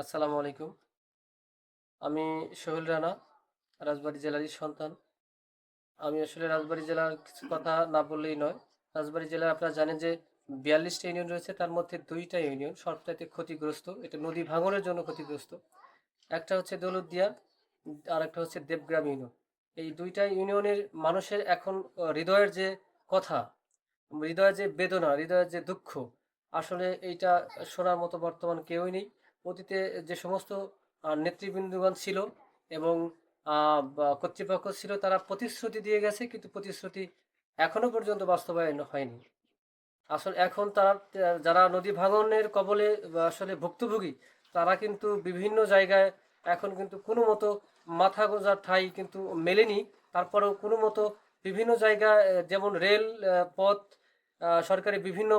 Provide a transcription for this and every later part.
আসসালামু আলাইকুম। আমি সোহেল রানা, রাজবাড়ি জেলারই সন্তান। আমি আসলে রাজবাড়ি জেলার কিছু কথা না বললেই নয়। রাজবাড়ি জেলার আপনারা জানেন যে বিয়াল্লিশটা ইউনিয়ন রয়েছে, তার মধ্যে দুইটা ইউনিয়ন সবটাতে ক্ষতিগ্রস্ত। এটা নদী ভাঙনের জন্য ক্ষতিগ্রস্ত। একটা হচ্ছে দৌলতদিয়া আর একটা হচ্ছে দেবগ্রাম ইউনিয়ন। এই দুইটা ইউনিয়নের মানুষের এখন হৃদয়ের যে কথা, হৃদয়ের যে বেদনা, হৃদয়ের যে দুঃখ, আসলে এইটা শোনার মতো বর্তমান কেউই নেই। অতীতে যে সমস্ত নেতৃবৃন্দগণ ছিল এবং কর্তৃপক্ষ ছিল, তারা প্রতিশ্রুতি দিয়ে গেছে, কিন্তু প্রতিশ্রুতি এখনও পর্যন্ত বাস্তবায়ন হয়নি। আসলে এখন তারা, যারা নদী ভাঙনের কবলে আসলে ভুক্তভোগী, তারা কিন্তু বিভিন্ন জায়গায় এখন কিন্তু কোনো মতো মাথা গোজার ঠাই কিন্তু মেলেনি। তারপরেও কোনো মতো বিভিন্ন জায়গায় যেমন রেল পথ সরকারি বিভিন্ন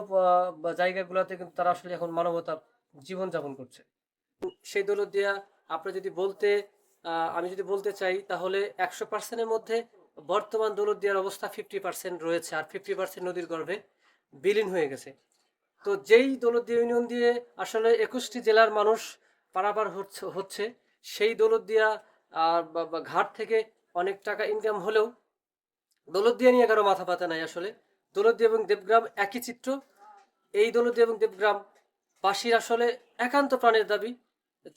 জায়গাগুলোতে কিন্তু তারা আসলে এখন মানবতার জীবনযাপন করছে। সেই দৌলত দিয়া আপনি যদি বলতে আমি যদি বলতে চাই, তাহলে একশো পার্সেন্টের মধ্যে বর্তমান দৌলত দিয়ার অবস্থা ফিফটি পার্সেন্ট রয়েছে আর ফিফটি পার্সেন্ট নদীর গর্ভে বিলীন হয়ে গেছে। তো যেই দৌলতদিয়া ইউনিয়ন দিয়ে আসলে একুশটি জেলার মানুষ পারাপার হচ্ছে হচ্ছে, সেই দৌলতদিয়া আর ঘাট থেকে অনেক টাকা ইনকাম হলেও দৌলতদিয়া নিয়ে কারও মাথা পাতা নাই আসলে। দৌলতদিয়া এবং দেবগ্রাম একই চিত্র। এই দৌলতদিয়া এবং দেবগ্রাম বাসীর আসলে একান্ত প্রাণের দাবি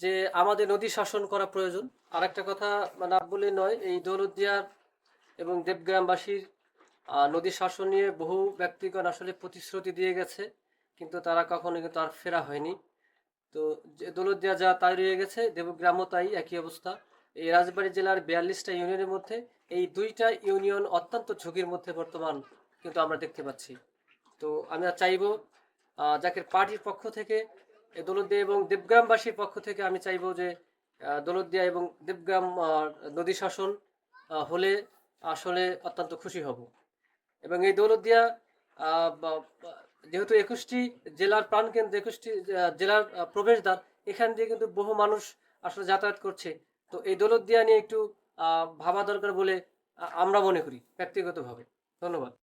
যে আমাদের নদী শাসন করা প্রয়োজন। আর একটা কথা না বলে নয়, এই দৌলতদিয়ার এবং দেবগ্রামবাসীর নদী শাসন নিয়ে বহু ব্যক্তিগণ আসলে প্রতিশ্রুতি দিয়ে গেছে, কিন্তু তারা কখনো কিন্তু আর ফেরা হয়নি। তো যে দৌলতদিয়া যা তাই রয়ে গেছে, দেবগ্রামও তাই, একই অবস্থা। এই রাজবাড়ী জেলার বিয়াল্লিশটা ইউনিয়নের মধ্যে এই দুইটা ইউনিয়ন অত্যন্ত ঝুঁকির মধ্যে বর্তমান কিন্তু আমরা দেখতে পাচ্ছি। তো আমরা চাইব জাকের পার্টির পক্ষ থেকে দৌলতদিয়া এবং দেবগ্রামবাসীর পক্ষ থেকে আমি চাইব যে দৌলতদিয়া এবং দেবগ্রাম নদী শাসন হলে আসলে অত্যন্ত খুশি হব। এবং এই দৌলতদিয়া যেহেতু একুশটি জেলার প্রাণকেন্দ্র, একুশটি জেলার প্রবেশদ্বার, এখান দিয়ে কিন্তু বহু মানুষ আসলে যাতায়াত করছে। তো এই দৌলতদিয়া নিয়ে একটু ভাবা দরকার বলে আমরা মনে করি, ব্যক্তিগতভাবে। ধন্যবাদ।